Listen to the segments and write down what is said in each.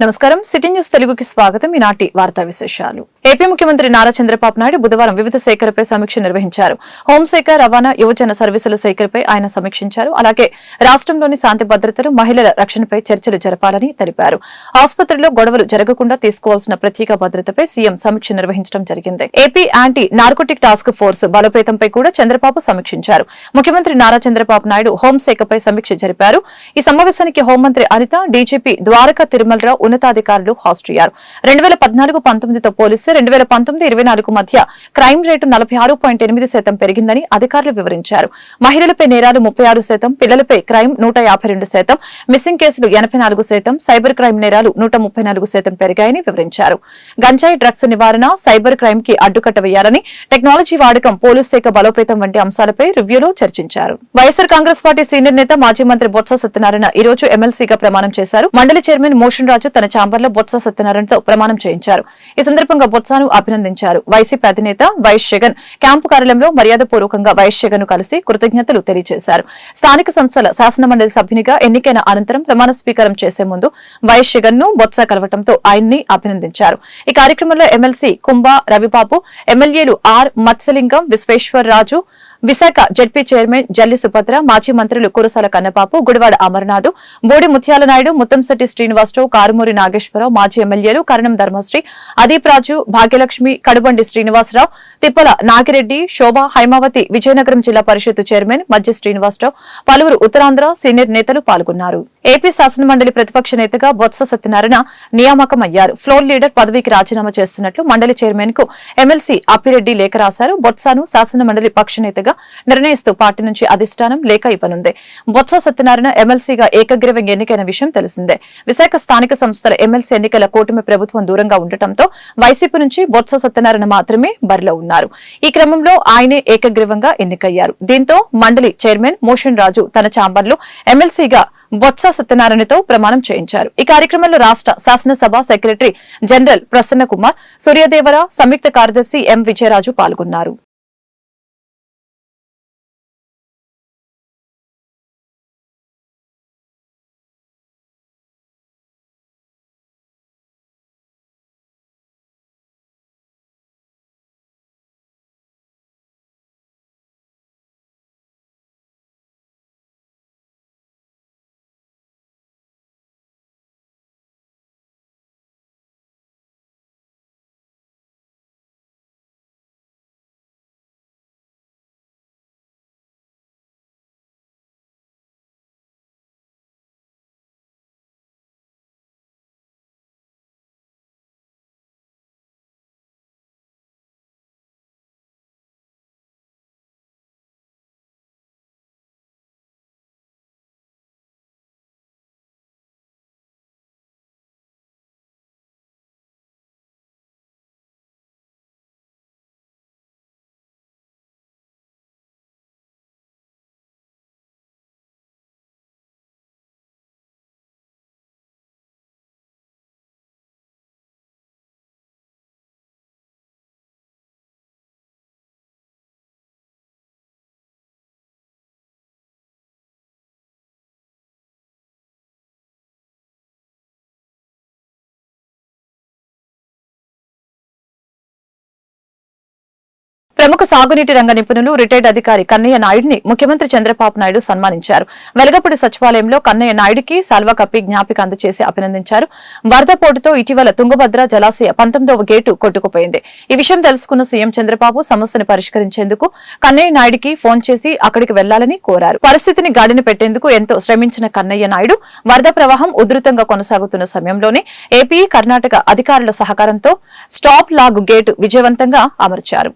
నమస్కారం. City news తెలుగుకి స్వాగతం. ఈనాటి వార్తా విశేషాలు. ఏపీ ముఖ్యమంత్రి నారా చంద్రబాబు నాయుడు బుధవారం వివిధ శాఖలపై సమీక్ష నిర్వహించారు. హోంశాఖ రవాణా యువజన సర్వీసుల శాఖలపై ఆయన సమీక్షించారు. అలాగే రాష్ట్రంలోని శాంతి భద్రతలు మహిళల రక్షణపై చర్చలు జరపాలని తెలిపారు. ఆసుపత్రిలో గొడవలు జరగకుండా తీసుకోవాల్సిన ప్రత్యేక భద్రతపై సీఎం సమీక్ష నిర్వహించడం జరిగింది. AP anti narcotic task force బలోపేతంపై కూడా చంద్రబాబు సమీక్షించారు. ముఖ్యమంత్రి నారా చంద్రబాబు నాయుడు హోంశాఖపై సమీక్ష జరిపారు. ఈ సమావేశానికి హోంమంత్రి అనిత డీజీపీ ద్వారకా తిరుమలరావు ఉన్నతాధికారులు హాజరయ్యారు. రెండు వేల పద్నాలుగు పంతొమ్మిదితో పోలిస్తే రెండు వేల పంతొమ్మిది ఇరవై నాలుగు మధ్య క్రైమ్ రేటు నలభై ఆరు పాయింట్ ఎనిమిది శాతం పెరిగిందని అధికారులు వివరించారు. మహిళలపై నేరాలు ముప్పై ఆరు శాతం పిల్లలపై క్రైమ్ నూట యాభై రెండు శాతం మిస్సింగ్ కేసులు ఎనభై నాలుగు శాతం సైబర్ క్రైమ్ నేరాలు నూట ముప్పై నాలుగు శాతం పెరిగాయని వివరించారు. గంజాయి డ్రగ్స్ నివారణ సైబర్ క్రైమ్కి అడ్డుకట్ట వేయాలని టెక్నాలజీ వాడకం పోలీస్ శాఖ బలోపేతం వంటి అంశాలపై రివ్యూలో చర్చించారు. వైఎస్ఆర్ కాంగ్రెస్ పార్టీ సీనియర్ నేత మాజీ మంత్రి బొత్స సత్యనారాయణ ఈ రోజు ఎమ్మెల్సీగా ప్రమాణం చేశారు. మండలి చైర్మన్ మోషన్ రాజు తన ఛాంబర్లో బొత్స సత్యనారాయణతో ప్రమాణం చేయించారు. ఈ సందర్భంగా బొత్సను అభినందించారు. వైసీపీ అధినేత వైఎస్ జగన్ క్యాంపు కార్యాలయంలో మర్యాదపూర్వకంగా వైఎస్ జగన్ కలిసి కృతజ్ఞతలు తెలియజేశారు. స్థానిక సంస్థల శాసనమండలి సభ్యునిగా ఎన్నికైన అనంతరం ప్రమాణ స్వీకారం చేసే ముందు వైఎస్ జగన్ను బొత్స కలవటంతో ఆయన్ని అభినందించారు. ఈ కార్యక్రమంలో ఎమ్మెల్సీ కుంభ రవిబాబు ఎమ్మెల్యేలు R Matsyalingam Vishweshwar Raju Visakha ZP chairman Jalli Subhadra మాజీ మంత్రులు కురసాల కన్నపాపు గుడివాడ అమర్నాథ్ బోడి ముత్యాల నాయుడు ముత్తంశెట్టి శ్రీనివాసరావు కారుమూరి నాగేశ్వరరావు మాజీ ఎమ్మెల్యేలు కరణం ధర్మశ్రీ అదీప్ రాజు భాగ్యలక్ష్మి కడుబండి శ్రీనివాసరావు తిప్పల నాగిరెడ్డి శోభ హైమావతి విజయనగరం జిల్లా పరిషత్ చైర్మన్ మధ్య శ్రీనివాసరావు పలువురు ఉత్తరాంధ్ర సీనియర్ నేతలు పాల్గొన్నారు. ఏపీ శాసనమండలి ప్రతిపక్ష నేతగా బొత్స సత్యనారాయణ నియామకం అయ్యారు ఫ్లోర్ లీడర్ పదవికి రాజీనామా చేస్తున్నట్లు మండలి చైర్మన్కు ఎమ్మెల్సీ అప్పిరెడ్డి లేఖ రాశారు. బొత్సను శాసనమండలి పక్ష నేతగా నిర్ణయిస్తూ పార్టీ నుంచి అధిష్టానం లేఖ ఇవ్వనుంది. బొత్స సత్యనారాయణ ఎమ్మెల్సీగా ఏకగ్రీవంగా ఎన్నికైన విషయం తెలిసిందే. విశాఖ స్థానిక సంస్థల ఎమ్మెల్సీ ఎన్నికల కూటమి ప్రభుత్వం దూరంగా ఉండటంతో వైసీపీ నుంచి బొత్స సత్యనారాయణ మాత్రమే బరిలో ఉన్నారు. ఈ క్రమంలో ఆయనే ఏకగ్రీవంగా ఎన్నికయ్యారు. దీంతో మండలి చైర్మన్ మోషన్ రాజు తన ఛాంబర్లో ఎమ్మెల్సీగా బొత్స సత్యనారాయణతో ప్రమాణం చేయించారు. ఈ కార్యక్రమంలో రాష్ట్ర శాసనసభ సెక్రటరీ జనరల్ ప్రసన్న కుమార్ సూర్యదేవర సంయుక్త కార్యదర్శి ఎం విజయరాజు పాల్గొన్నారు. ప్రముఖ సాగునీటి రంగ నిపుణులు రిటైర్డ్ అధికారి కన్నయ్య నాయుడిని ముఖ్యమంత్రి చంద్రబాబు నాయుడు సన్మానించారు. వెలగపూడి సచివాలయంలో కన్నయ్య నాయుడికి సాల్వా కప్పి జ్ఞాపిక అందజేసి అభినందించారు. వరద పోటుతో ఇటీవల తుంగభద్ర జలాశయ పంతొమ్మిదవ గేటు కొట్టుకుపోయింది. ఈ విషయం తెలుసుకున్న సీఎం చంద్రబాబు సమస్యను పరిష్కరించేందుకు కన్నయ్య నాయుడికి ఫోన్ చేసి అక్కడికి వెళ్ళాలని కోరారు. పరిస్థితిని గాడిన పెట్టేందుకు ఎంతో శ్రమించిన కన్నయ్య నాయుడు వరద ప్రవాహం ఉధృతంగా కొనసాగుతున్న సమయంలోనే ఏపీ కర్ణాటక అధికారుల సహకారంతో స్టాప్ లాగ్ గేటు విజయవంతంగా అమర్చారు.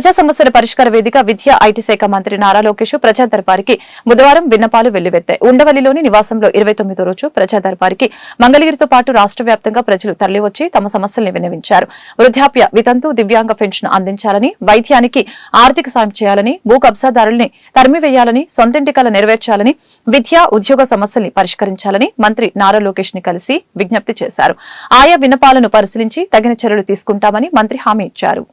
ప్రజా సమస్యల పరిష్కార వేదిక విద్యా ఐటీ శాఖ మంత్రి నారా లోకేష్ ప్రజా దర్బారికి బుధవారం విన్నపాలు వెల్లువెత్తాయి. ఉండవల్లిలోని నివాసంలో ఇరవై తొమ్మిదో రోజు ప్రజా దర్బారికి మంగళగిరితో పాటు రాష్ట్ర వ్యాప్తంగా ప్రజలు తరలివచ్చి తమ సమస్యల్ని విన్నవించారు. వృద్ధాప్య వితంతు దివ్యాంగ పెన్షన్ అందించాలని వైద్యానికి ఆర్థిక సాయం చేయాలని భూ కబ్జాదారుల్ని తరిమివేయాలని సొంతింటి కల నెరవేర్చాలని విద్యా ఉద్యోగ సమస్యల్ని పరిష్కరించాలని మంత్రి నారా లోకేష్ని కలిసి విజ్ఞప్తి చేశారు. ఆయా విన్నపాలను పరిశీలించి తగిన చర్యలు తీసుకుంటామని మంత్రి హామీ ఇచ్చారు.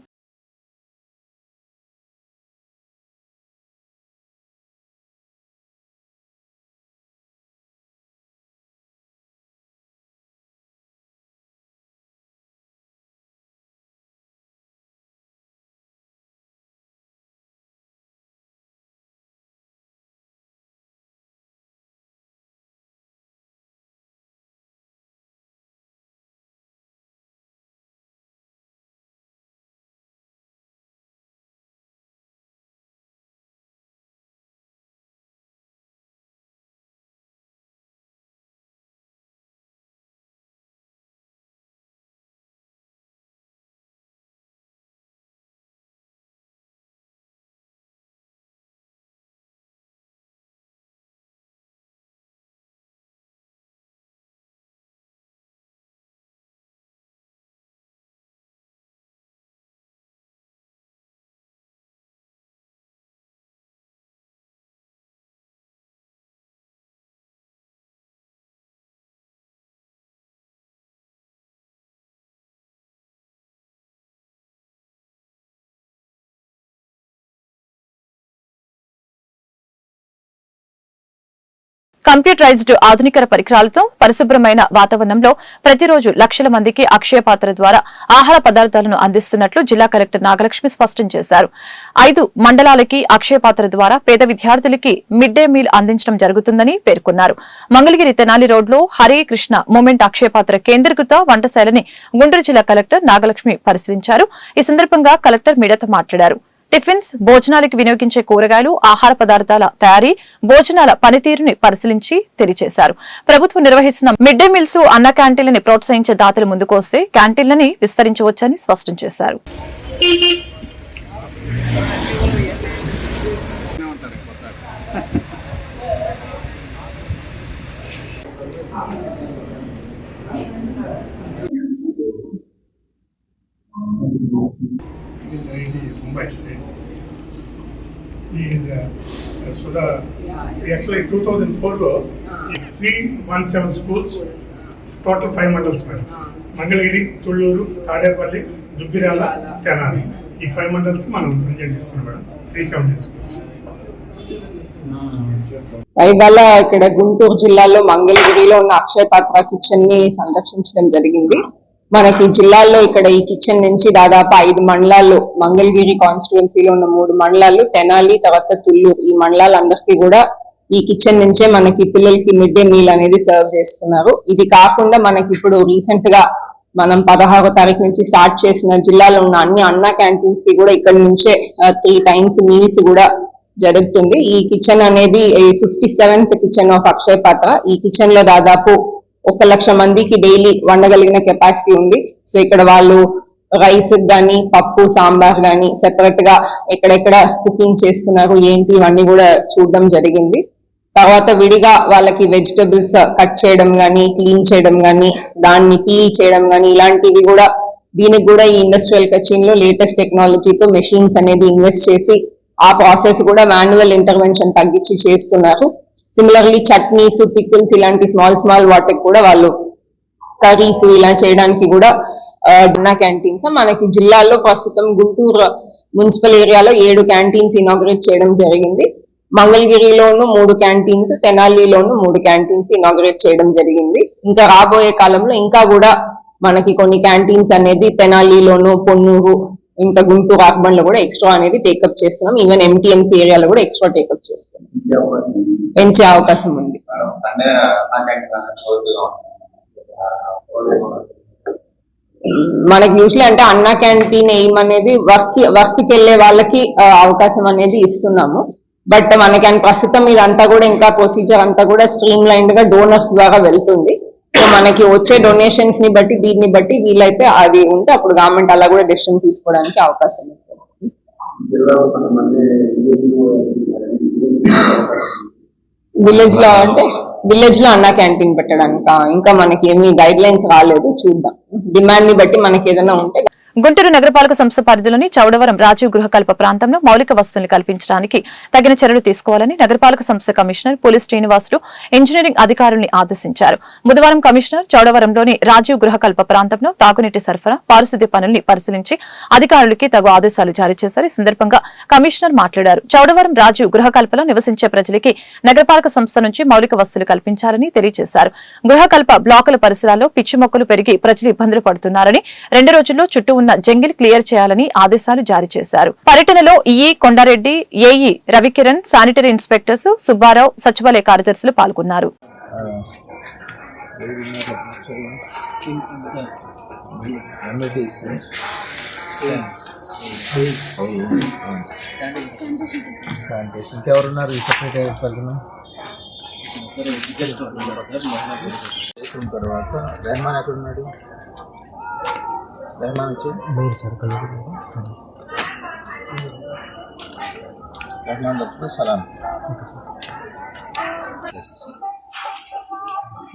కంప్యూటరైజ్డ్ ఆధునిక పరికరాలతో పరిశుభ్రమైన వాతావరణంలో ప్రతిరోజు లక్షల మందికి అక్షయ పాత్ర ద్వారా ఆహార పదార్థాలను అందిస్తున్నట్లు జిల్లా కలెక్టర్ నాగలక్ష్మి స్పష్టం చేశారు. ఐదు మండలాలకి అక్షయ పాత్ర ద్వారా పేద విద్యార్థులకి మిడ్ డే మీల్ అందించడం జరుగుతుందని పేర్కొన్నారు. మంగళగిరి తెనాలి రోడ్లో హరే కృష్ణ మూమెంట్ అక్షయ పాత్ర కేంద్రీకృత వంటశాలని గుంటూరు జిల్లా కలెక్టర్ నాగలక్ష్మి పరిశీలించారు. ఈ సందర్భంగా కలెక్టర్ మీడియాతో మాట్లాడారు. టిఫిన్స్ భోజనాలకు వినియోగించే కూరగాయలు ఆహార పదార్థాల తయారీ భోజనాల పనితీరుని పరిశీలించి తెలియజేశారు. ప్రభుత్వం నిర్వహిస్తున్న మిడ్ డే మీల్స్ అన్న క్యాంటీన్లని ప్రోత్సహించే దాతలు ముందుకు వస్తే క్యాంటీన్లని విస్తరించవచ్చని స్పష్టం చేశారు. Mumbai State. He uh, so the, actually 2004 three one seven schools total five mandals madam Mangalagiri Tulluru Tadepalli Dubbirala Tenali ఈ ఫైవ్ మండల్స్ మనం ప్రజెంట్ ఇస్తున్నాం మేడం త్రీ సెవెంటీ స్కూల్స్ ఇవాళ ఇక్కడ గుంటూరు జిల్లాలో మంగళగిరిలో ఉన్న అక్షయ పాత్ర కిచెన్ని సందర్శించడం జరిగింది. మనకి జిల్లాల్లో ఇక్కడ ఈ కిచెన్ నుంచి దాదాపు ఐదు మండలాల్లో మంగళగిరి కాన్స్టిట్యున్సీలో ఉన్న మూడు మండలాలు తెనాలి తర్వాత తుళ్ళూరు ఈ మండలాలందరికీ కూడా ఈ కిచెన్ నుంచే మనకి పిల్లలకి మిడ్ డే మీల్ అనేది సర్వ్ చేస్తున్నారు. ఇది కాకుండా మనకి ఇప్పుడు రీసెంట్గా మనం పదహారో తారీఖు నుంచి స్టార్ట్ చేసిన జిల్లాలో ఉన్న అన్ని అన్న క్యాంటీన్స్కి కూడా ఇక్కడ నుంచే త్రీ టైమ్స్ మీల్స్ కూడా జరుగుతుంది. ఈ కిచెన్ అనేది fifty seventh kitchen of Akshaya Patra. ఈ కిచెన్లో దాదాపు ఒక లక్ష మందికి డైలీ వండగలిగిన కెపాసిటీ ఉంది. సో ఇక్కడ వాళ్ళు రైస్ కానీ పప్పు సాంబార్ కానీ సెపరేట్గా ఎక్కడెక్కడ కుకింగ్ చేస్తున్నారు ఏంటి ఇవన్నీ కూడా చూడడం జరిగింది. తర్వాత విడిగా వాళ్ళకి వెజిటబుల్స్ కట్ చేయడం కానీ క్లీన్ చేయడం కానీ దాన్ని పీల్ చేయడం కానీ ఇలాంటివి కూడా దీనికి కూడా ఈ ఇండస్ట్రియల్ కచ్చిన్లో లేటెస్ట్ టెక్నాలజీతో మెషిన్స్ అనేది ఇన్వెస్ట్ చేసి ఆ ప్రాసెస్ కూడా మాన్యువల్ ఇంటర్వెన్షన్ తగ్గించి చేస్తున్నారు. సిమిలర్లీ చట్నీస్ పిక్కుల్స్ ఇలాంటి స్మాల్ స్మాల్ వాటికి కూడా వాళ్ళు కర్రీస్ ఇలా చేయడానికి కూడా డిన్నా క్యాంటీన్స్ మనకి జిల్లాలో ప్రస్తుతం గుంటూరు మున్సిపల్ ఏరియాలో ఏడు క్యాంటీన్స్ ఇనాగ్రేట్ చేయడం జరిగింది. మంగళగిరిలోను మూడు క్యాంటీన్స్ తెనాలిలోను మూడు క్యాంటీన్స్ ఇనాగ్రేట్ చేయడం జరిగింది. ఇంకా రాబోయే కాలంలో ఇంకా కూడా మనకి కొన్ని క్యాంటీన్స్ అనేది తెనాలిలోను పొన్నూరు ఇంకా గుంటూరు అర్బన్లో కూడా ఎక్స్ట్రా అనేది టేకప్ చేస్తున్నాం. ఈవెన్ ఎంటీఎంసీ ఏరియాలో కూడా ఎక్స్ట్రా టేకప్ చేస్తున్నాం. పెంచే అవకాశం ఉంది. మనకి యూజువల్లీ అంటే అన్నా క్యాంటీన్ ఎయిమ్ అనేది వర్క్ వర్క్కి వెళ్ళే వాళ్ళకి అవకాశం అనేది ఇస్తున్నాము. బట్ మనకి అని ప్రస్తుతం ఇదంతా కూడా ఇంకా ప్రొసీజర్ అంతా కూడా స్ట్రీమ్ లైన్గా డోనర్స్ ద్వారా వెళ్తుంది. సో మనకి వచ్చే డొనేషన్స్ని బట్టి దీన్ని బట్టి వీలైతే అది ఉంటే అప్పుడు గవర్నమెంట్ అలా కూడా డెసిషన్ తీసుకోవడానికి అవకాశం ఉంటుంది విలేజ్లో అంటే విలేజ్లో అన్నా క్యాంటీన్ పెట్టడానికి? ఇంకా మనకి ఏమీ గైడ్ లైన్స్ రాలేదు చూద్దాం. డిమాండ్ని బట్టి మనకి ఏదైనా ఉంటే గుంటూరు నగరపాలక సంస్థ పరిధిలోని చౌడవరం రాజీవ్ గృహకల్ప ప్రాంతంలో మౌలిక వసతులు కల్పించడానికి తగిన చర్యలు తీసుకోవాలని నగరపాలక సంస్థ కమిషనర్ పోలీస్ శ్రీనివాసులు ఇంజనీరింగ్ అధికారుల్ని ఆదేశించారు. బుధవారం కమిషనర్ చౌడవరంలోని రాజీవ్ గృహకల్ప ప్రాంతంలో తాగునీటి సరఫరా పారిశుద్ధ్య పనుల్ని పరిశీలించి అధికారులకి తగు ఆదేశాలు జారీ చేశారు. ఈ సందర్భంగా కమిషనర్ మాట్లాడారు. చౌడవరం రాజీవ్ గృహకల్పలో నివసించే ప్రజలకి నగరపాలక సంస్థ నుంచి మౌలిక వసతులు కల్పించాలని తెలియజేశారు. గృహకల్ప బ్లాకుల పరిసరాల్లో పిచ్చి మొక్కలు పెరిగి ప్రజలు ఇబ్బందులు పడుతున్నారని రెండు రోజుల్లో చుట్టూ ఉన్న జంగిల్ క్లియర్ చేయాలని ఆదేశాలు జారీ చేశారు. పర్యటనలో EE Kondareddy AE Ravikiran sanitary inspectors Subbarao సచివాలయ కార్యదర్శులు పాల్గొన్నారు. ఇంకెవరున్నారు? తర్వాత రెహమాన్ ఎక్కడ రెహమాన్ వచ్చిన సలాం. వేసేసి.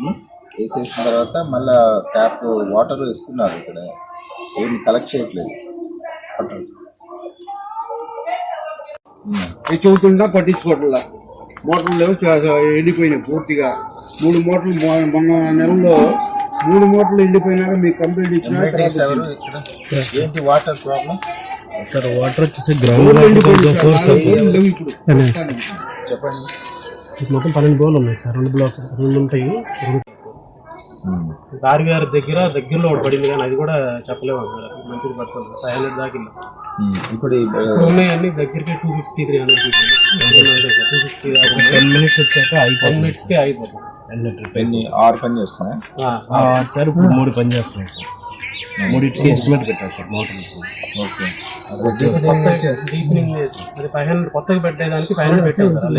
ఉం? వేసేసిన తర్వాత మళ్ళా ట్యాప్ వాటర్ ఇస్తున్నారు ఇక్కడ. ఏం కలెక్ట్ చేయట్లేదు. చెబుతుంటా పట్టించుకోవట్లా. మోటార్లు ఎండిపోయినాయి పూర్తిగా. మూడు మోటార్లు మొన్న నెలలో మూడు మోటార్లు ఎండిపోయినాక మీకు కంప్లీట్ ఇచ్చిన ఏంటి వాటర్ ప్రాబ్లం? సార్ వాటర్ వచ్చేసి గ్రౌండ్ చెప్పండి. మొత్తం పన్నెండు బోర్లు ఉన్నాయి సార్. రెండు బ్లాక్ రెండు ఉంటాయి. రెండు గారి గారి దగ్గర దగ్గరలో ఒకటి పడింది కానీ అది కూడా చెప్పలేము మంచిది పడుతుంది. ఫైవ్ హండ్రెడ్ దాకా. ఇప్పుడు ఈ ఇప్పుడు ఉన్నాయి అన్ని దగ్గరికి two fifty three hundred two fifty ten minutes వచ్చాక టెన్ అయిపోతుంది. మినిట్స్కే అయిపోతుంది. ఎన్ని ఆరు పని చేస్తున్నాయి? ఆ, సార్ ఇప్పుడు మూడు పని చేస్తున్నాయి సార్. మూడింటికి ఎస్టిమేట్ పెట్టారు సార్ మోటార్ ఓకే. డీపెనింగ్. అది ఫైవ్ హండ్రెడ్ కొత్తగా పెట్టేదానికి ఫైవ్ హండ్రెడ్ పెట్టాం సార్.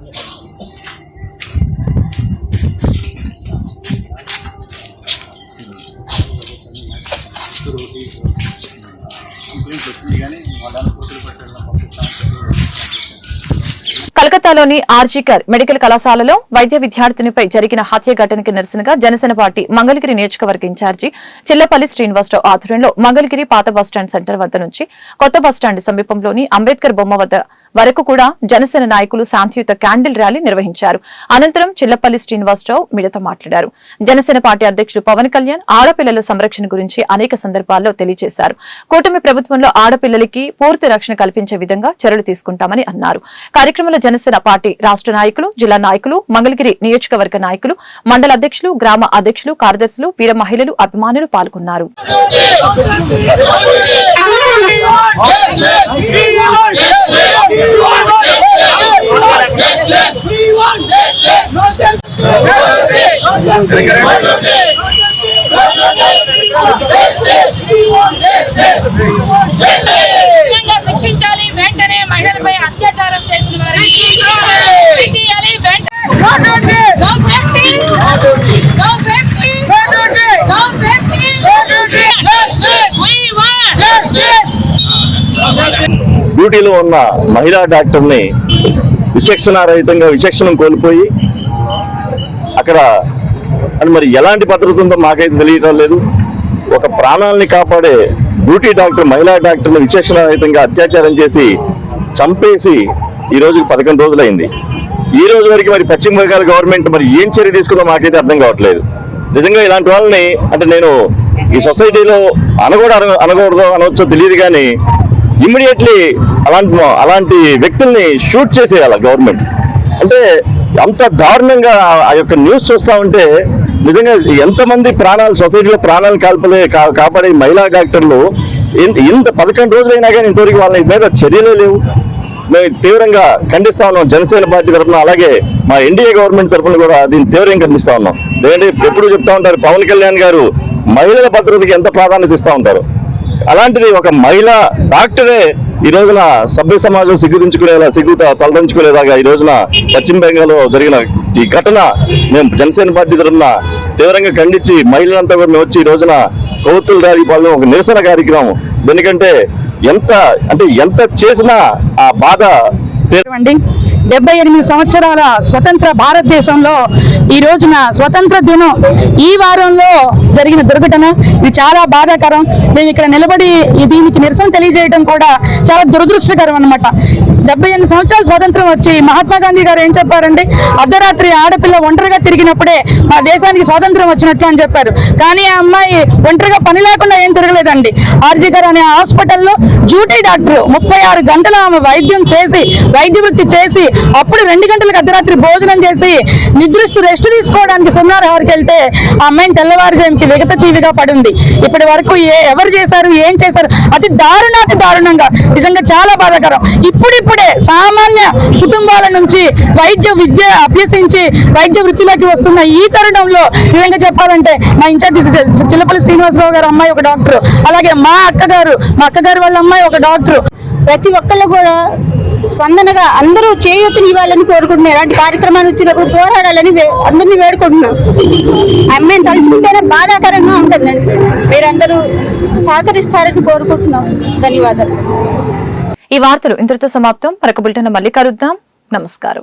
Yeah. కలకత్తాలోని ఆర్జీకర్ మెడికల్ కళాశాలలో వైద్య విద్యార్థినిపై జరిగిన హత్య ఘటనకి నిరసనగా జనసేన పార్టీ మంగళగిరి నియోజకవర్గ ఇన్ఛార్జి చిల్లపల్లి శ్రీనివాసరావు ఆధ్వర్యంలో మంగళగిరి పాత బస్టాండ్ సెంటర్ వద్ద నుంచి కొత్త బస్టాండ్ సమీపంలోని అంబేద్కర్ బొమ్మ వద్ద వరకు కూడా జనసేన నాయకులు శాంతియుత క్యాండిల్ ర్యాలీ నిర్వహించారు. అనంతరం చిల్లపల్లి శ్రీనివాసరావు మీడియాతో మాట్లాడారు. జనసేన పార్టీ అధ్యక్షుడు పవన్ కళ్యాణ్ ఆడపిల్లల సంరక్షణ గురించి అనేక సందర్భాల్లో తెలియజేశారు. కూటమి ప్రభుత్వంలో ఆడపిల్లలకి పూర్తి రక్షణ కల్పించే విధంగా చర్యలు తీసుకుంటామని అన్నారు. కార్యక్రమంలో జనసేన పార్టీ రాష్ట్ర నాయకులు జిల్లా నాయకులు మంగళగిరి నియోజకవర్గ నాయకులు మండల అధ్యక్షులు గ్రామ అధ్యక్షులు కార్యదర్శులు వీర మహిళలు అభిమానులు పాల్గొన్నారు వెంటనే మహిళలపై అత్యాచారం చేసిన డ్యూటీలో ఉన్న మహిళా డాక్టర్ని విచక్షణారహితంగా విచక్షణం కోల్పోయి అక్కడ అది మరి ఎలాంటి భద్రత ఉందో మాకైతే తెలియటం లేదు. ఒక ప్రాణాలని కాపాడే డ్యూటీ డాక్టర్ మహిళా డాక్టర్ని విచక్షణారహితంగా అత్యాచారం చేసి చంపేసి ఈ రోజుకి పదకొండు రోజులైంది. ఈ రోజు వరకు మరి పశ్చిమ బెంగాల్ గవర్నమెంట్ మరి ఏం చర్య తీసుకుందో మాకైతే అర్థం కావట్లేదు. నిజంగా ఇలాంటి వాళ్ళని అంటే నేను ఈ సొసైటీలో అనగూడ అన- అనకూడదు అనవచ్చో తెలియదు కానీ ఇమ్మీడియట్లీ అలాంటి అలాంటి వ్యక్తుల్ని షూట్ చేసేయాలి గవర్నమెంట్. అంటే అంత దారుణంగా ఆ- యొక్క న్యూస్ చూస్తా ఉంటే నిజంగా ఎంతమంది ప్రాణాలు సొసైటీలో ప్రాణాలు కాల్పలే కా- కాపాడే మహిళా డాక్టర్లు ఇంత ఇంత పదకొండు రోజులైనా కానీ ఇంతవరకు వాళ్ళ మీద చర్యలే లేవు. మేము తీవ్రంగా ఖండిస్తా ఉన్నాం. జనసేన పార్టీ తరఫున అలాగే మా ఎన్డీఏ గవర్నమెంట్ తరఫున కూడా దీన్ని తీవ్రంగా ఖండిస్తా ఉన్నాం. లేదంటే ఎప్పుడు చెప్తా ఉంటారు పవన్ కళ్యాణ్ గారు మహిళల భద్రతకి ఎంత ప్రాధాన్యత ఇస్తూ ఉంటారు? అలాంటిది ఒక మహిళా డాక్టరే ఈ రోజున సభ్య సమాజం సిగ్గుదించుకునేలా సిగ్గు తలదంచుకునేలాగా ఈ రోజున పశ్చిమ బెంగాల్లో జరిగిన ఈ ఘటన మేము జనసేన పార్టీ తరఫున తీవ్రంగా ఖండించి మహిళలంతా కూడా మేము వచ్చి ఈ రోజున కౌతుల ర్యాలీ పాల్గొన ఒక నిరసన కార్యక్రమం. ఎందుకంటే ఎంత అంటే ఎంత చేసినా ఆ బాధ అండి డెబ్బై ఎనిమిది సంవత్సరాల స్వతంత్ర భారతదేశంలో ఈ రోజున స్వతంత్ర దినం ఈ వారంలో జరిగిన దుర్ఘటన. ఇది చాలా బాధాకరం. మేము ఇక్కడ నిలబడి దీనికి నిరసన తెలియజేయడం కూడా చాలా దురదృష్టకరం అన్నమాట. డెబ్బై ఎనిమిది సంవత్సరాల స్వాతంత్రం వచ్చి మహాత్మా గాంధీ గారు ఏం చెప్పారండి అర్ధరాత్రి ఆడపిల్ల ఒంటరిగా తిరిగినప్పుడే మా దేశానికి స్వాతంత్రం వచ్చినట్లు అని చెప్పారు. కానీ ఆ అమ్మాయి ఒంటరిగా పని లేకుండా ఏం తిరగలేదండి. ఆర్జీ గారు అనే హాస్పిటల్లో డ్యూటీ డాక్టర్ ముప్పై ఆరు ఆమె వైద్యం చేసి వైద్య వృత్తి చేసి అప్పుడు రెండు గంటలకు అర్ధరాత్రి భోజనం చేసి నిద్రిస్తూ రెస్ట్ తీసుకోవడానికి సెమినార్ హార్కి వెళ్తే ఆ అమ్మాయిని తెల్లవారుజాముకి విగత జీవిగా పడింది. ఇప్పటి వరకు ఏ ఎవరు చేశారు ఏం చేశారు అతి దారుణాతి దారుణంగా నిజంగా చాలా బాధాకరం. ఇప్పుడిప్పుడే సామాన్య కుటుంబాల నుంచి వైద్య విద్య అభ్యసించి వైద్య వృత్తిలోకి వస్తున్న ఈ తరుణంలో నిజంగా చెప్పాలంటే మా ఇన్ఛార్జ్ చిల్లపల్లి శ్రీనివాసరావు గారు అమ్మాయి ఒక డాక్టర్. అలాగే మా అక్కగారు మా అక్కగారు వాళ్ళ అమ్మాయి ఒక డాక్టర్. ప్రతి ఒక్కళ్ళు కూడా స్పందనగా అందరూ చేయూతని ఇవ్వాలని కోరుకుంటున్నారు అలాంటి కార్యక్రమాలు వచ్చినప్పుడు పోరాడాలని అందరినీ వేడుకుంటున్నాం. అమ్మాయిని తలుచుకుంటేనే బాధాకరంగా ఉంటుందండి. మీరందరూ సహకరిస్తారని కోరుకుంటున్నాం. ధన్యవాదాలు. ఈ వార్తలు ఇంతటితో సమాప్తం. మరొక బులెటిన్ మళ్ళీ కలుద్దాం. నమస్కారం.